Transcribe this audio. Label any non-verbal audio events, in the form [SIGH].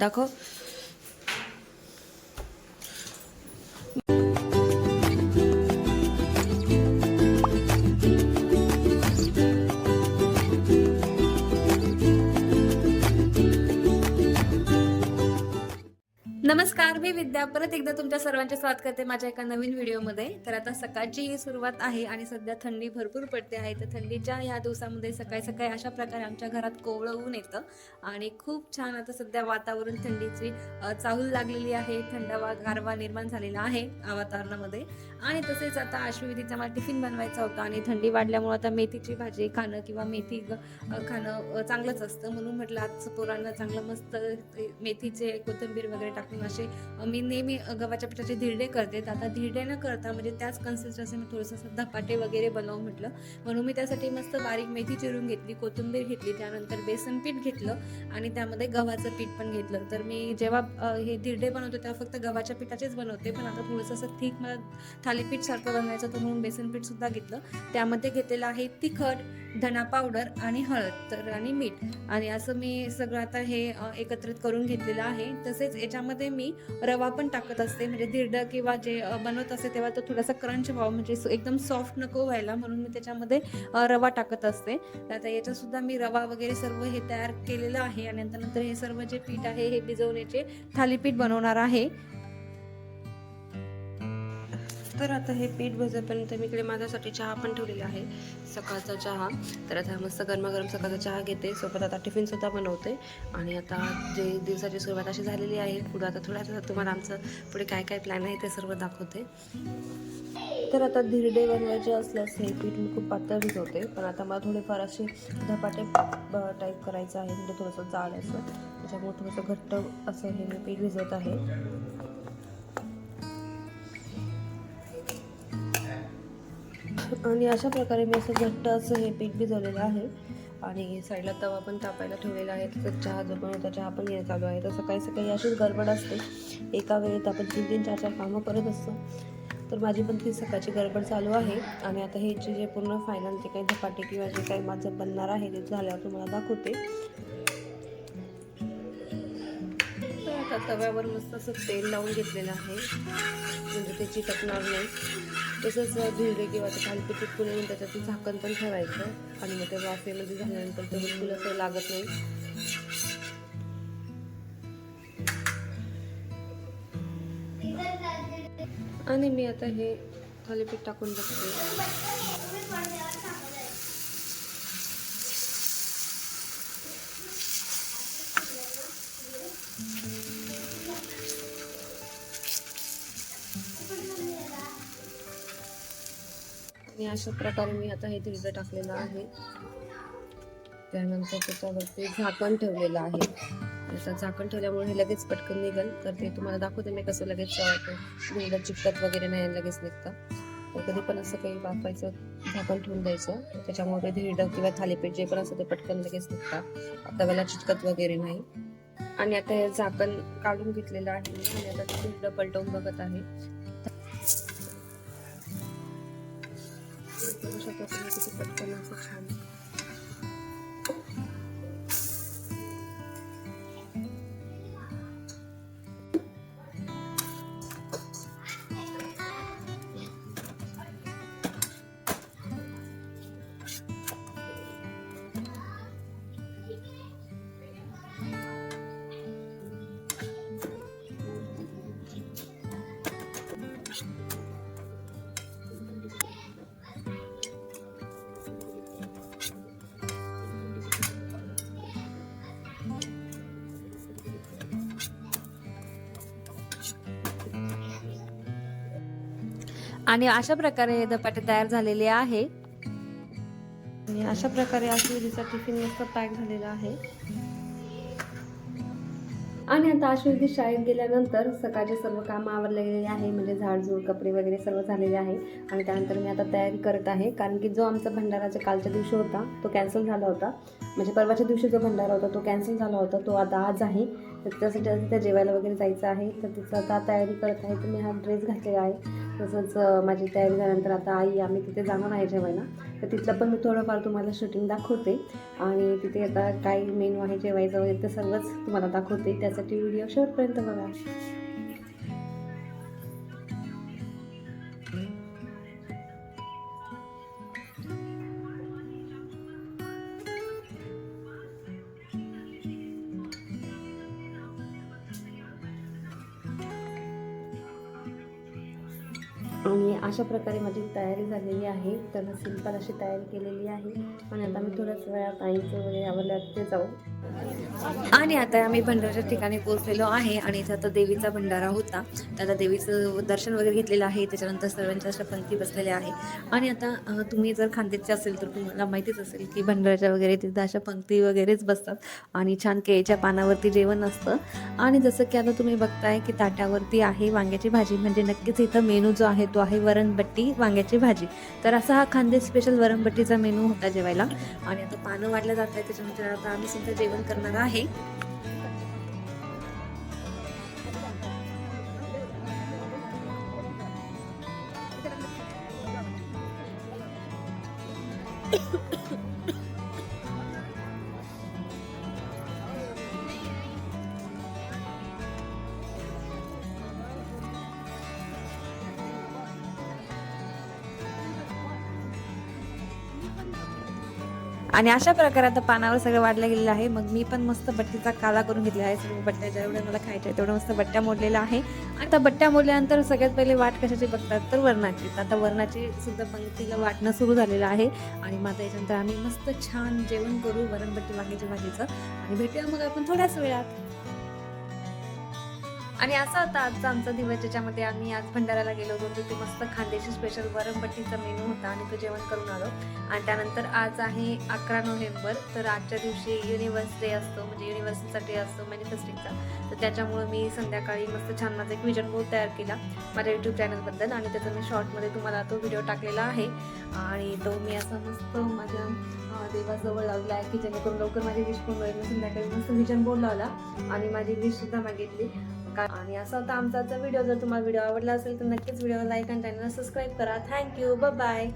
দেখো नमस्कार मी विद्या. परत एकदा तुमच्या सर्वांचे स्वागत करते माझ्या एका नवीन व्हिडिओमध्ये. तर आता सकाळची ही सुरुवात आहे आणि सध्या थंडी भरपूर पडते आहे. तर थंडीच्या ह्या दिवसामध्ये सकाळी सकाळी अशा प्रकारे आमच्या घरात कोवळं ऊन येतं आणि खूप छान आता सध्या वातावरण थंडीची चाहूल लागलेली आहे. थंडावा गारवा निर्माण झालेला आहे वातावरणामध्ये. आणि तसेच आता आश्विधीचा मला टिफिन बनवायचा होता आणि थंडी वाढल्यामुळे आता मेथीची भाजी खाणं किंवा मेथी ग- खाणं चांगलंच असतं. म्हणून म्हटलं आज पोरांना चांगलं मस्त मेथीचे कोथिंबीर वगैरे टाकून असे मी नेहमी गव्हाच्या पिठाचे धिरडे करते. तर आता धिरडे न करता म्हणजे त्याच कन्सिस्टन्सी मी थोडंसं धपाटे वगैरे बनवू म्हटलं. म्हणून मी त्यासाठी मस्त बारीक मेथी चिरून घेतली कोथिंबीर घेतली त्यानंतर बेसन पीठ घेतलं आणि त्यामध्ये गव्हाचं पीठ पण घेतलं. तर मी जेव्हा हे धिरडे बनवते तेव्हा फक्त गव्हाच्या पिठाचेच बनवते पण आता थोडंसं असं ठीक मला थालीपीठ सारखं बनवायचं तर म्हणून बेसन पीठ सुद्धा घेतलं. त्यामध्ये घेतलेलं आहे तिखट धना पावडर आणि हळद तर आणि मीठ. आणि असं मी सगळं आता हे एकत्रित करून घेतलेलं आहे. तसेच याच्यामध्ये मी रवा पण टाकत असते. म्हणजे धिरडं किंवा जे बनवत असते तेव्हा तो थोडासा क्रंच व्हावा. म्हणजे एकदम सॉफ्ट नको व्हायला म्हणून मी त्याच्यामध्ये रवा टाकत असते. आता याच्यातसुद्धा मी रवा वगैरे सर्व हे तयार केलेलं आहे आणि नंतर नंतर हे सर्व जे पीठ आहे हे भिजवण्याचे थालीपीठ बनवणार आहे. तर आता हे पीठ भिजेपर्यंत मी इकडे माझ्यासाठी चहा पण ठेवलेला आहे. सकाळचा चहा. तर आता मस्त गरमागरम सकाळचा चहा घेते. सोबत आता टिफिनसुद्धा बनवते. आणि आता जे दिवसाची सुरुवात अशी झालेली आहे पुढे आता थोड्या वेळात तुम्हाला आमचं पुढे काय काय प्लॅन आहे ते सर्व दाखवते. तर आता धिरडे बनवायचे असल्यास हे पीठ मी खूप पातळ भिजवते. पण आता मला थोडेफार असे धपाटे टाईप करायचं आहे. म्हणजे थोडंसं जाड असं. त्याच्यामुळे थोडंसं घट्ट असं हे मी पीठ भिजवत आहे. आणि अशा प्रकारे मी असं घट्ट असं हे पीठ भिजवलेलं आहे. आणि साईडला तवा पण तापायला ठेवलेला आहे. तसंच चहा जो होता चहा पण घेणं चालू आहे. तर सकाळी सकाळी अशीच गडबड असते. एका वेळेत आपण तीन तीन चार चार कामं करत असतो. तर माझी पण ती सकाळची गडबड चालू आहे. आणि आता हे जे जे पूर्ण फायनल जे काही धपाटे किंवा जे काही माझं बनणार आहे ते झाल्यावर तुम्हाला दाखवते. तर आता तव्यावर मस्त असं तेल लावून घेतलेलं आहे. म्हणजे ते चिटकणार नाही. तसंच धिरडे किंवा ते थालीपीठ चिटकून येऊन त्याच्यात झाकण पण ठेवायचं. आणि मग ते वाफेमध्ये झाल्यानंतर ते बिलकुल असं लागत नाही. आणि मी आता हे थालीपीठ टाकून बघते. आणि अशा प्रकारे मी आता हे धिरडं टाकलेलं आहे. त्यानंतर त्याच्यावरती झाकण ठेवलेलं आहे. आता झाकण ठेवल्यामुळे हे लगेच पटकन निघेल. तर ते तुम्हाला दाखवते मी कसं लगेच धिरडं चिकटत वगैरे नाही आणि लगेच निघतं. तर कधी पण असं काही वापरायचं झाकण ठेवून द्यायचं. त्याच्यामुळे धिरडं किंवा थालीपीठ जे पण असं ते पटकन लगेच निघतात तव्याला चिटकत वगैरे नाही. आणि आता हे झाकण काढून घेतलेलं आहे आणि आता ते धिरडं पलटवून बघत आहे. เราจะมาติดกับคนเราสักครั้ง आणि अशा प्रकारे हे धपाटे तयार झालेले आहे. आणि अशा प्रकारे आश्विधीचा टिफिन मस्त पॅक झालेला आहे. आणि आता आश्विधी शाळेत गेल्यानंतर सकाळचे सर्व कामं आवरले गेलेले आहे म्हणजे झाडझूड कपडे वगैरे सर्व झालेले आहे. आणि त्यानंतर मी आता तयारी करत आहे कारण की जो आमचा भंडाराचा कालच्या दिवशी होता तो कॅन्सल झाला होता. म्हणजे परवाच्या दिवशी जो भंडारा होता तो कॅन्सल झाला होता तो आता आज आहे. तर त्यासाठी त्या जेवायला वगैरे जायचं आहे तर तिचं आता तयारी करत आहे तर मी हा ड्रेस घातलेला आहे. तसंच माझी तयारी झाल्यानंतर आता आई आम्ही तिथे जाणार आहे जेवायला. तर तिथलं पण मी थोडंफार तुम्हाला शूटिंग दाखवते. आणि तिथे आता काय मेनू आहे जेवायचं वगैरे ते सर्वच तुम्हाला दाखवते. त्यासाठी व्हिडिओ शेवटपर्यंत बघा. आणि अशा प्रकारे माझी तयारी झालेली आहे. तर सिंपल अशी तयारी केलेली आहे. आणि आता मी थोड्याच वेळात आईचं वगैरे आवडलं ते जाऊ. आणि आता आम्ही भंडाराच्या ठिकाणी पोहोचलेलो आहे आणि इथं आता देवीचा भंडारा होता. तर आता देवीचं दर्शन वगैरे घेतलेलं आहे. त्याच्यानंतर सर्वांच्या अशा पंक्ती बसलेल्या आहे. आणि आता तुम्ही जर खांदेचे असेल तर तुम्हाला माहितीच असेल की भंडाराच्या वगैरे तिथं अशा पंक्ती वगैरेच बसतात. आणि छान केळीच्या पानावरती जेवण असतं. आणि जसं की आता तुम्ही बघताय की ताट्यावरती आहे वांग्याची भाजी. म्हणजे नक्कीच इथं मेनू जो आहे तो आहे वरणबट्टी वांग्याची भाजी. तर असा हा खांदे स्पेशल वरणबट्टीचा मेनू होता जेवायला. आणि आता पानं वाढलं जात आहे त्याच्यानंतर आता आम्ही सुद्धा जेवण करणार आहे. ahí. [COUGHS] आणि अशा प्रकारे आता पानावर सगळं वाढलं गेलेलं आहे. मग मी पण मस्त बट्टीचा काला करून घेतला आहे. सर्व बट्ट्या जेवढ्या मला खायच्या तेवढं मस्त बट्ट्या मोडलेल्या आहे. आणि आता बट्ट्या मोडल्यानंतर सगळ्यात पहिले वाट कशाची बघतात? तर वरणाची. आता वरणाची सुद्धा पंक्तीला वाटणं सुरू झालेलं आहे. आणि मग त्याच्यानंतर याच्यानंतर आम्ही मस्त छान जेवण करू. वरणबट्टी वांग्याच्या भाजीचं. आणि भेटूया मग आपण थोड्याच वेळात. आणि असा होता आजचा आमचा दिवस ज्याच्यामध्ये आम्ही आज भंडाऱ्याला गेलो होतो तिथे मस्त खानदेशी स्पेशल वरणपट्टीचा मेनू होता आणि तो जेवण करून आलो. आणि त्यानंतर आज आहे अकरा नोव्हेंबर तर आजच्या दिवशी युनिव्हर्स डे असतो म्हणजे युनिव्हर्सचा डे असतो मॅनिफेस्टिंगचा तर त्याच्यामुळं मी संध्याकाळी मस्त छान माझा एक विजन बोर्ड तयार केला माझ्या यूट्यूब चॅनलबद्दल आणि त्याचा मी शॉर्टमध्ये तुम्हाला तो व्हिडिओ टाकलेला आहे. आणि तो मी असा मस्त माझ्या देवाजवळ लावला आहे की जेणेकरून लवकर माझी विश पूर्ण होईल. संध्याकाळी मस्त विजन बोर्ड लावला आणि माझी विश सुद्धा मागितली. का- आणि असा होता आमचा आजचा व्हिडिओ जर तुम्हाला व्हिडिओ आवडला असेल तर नक्कीच व्हिडिओ लाईक आणि चॅनल सबस्क्राईब करा. Thank you bye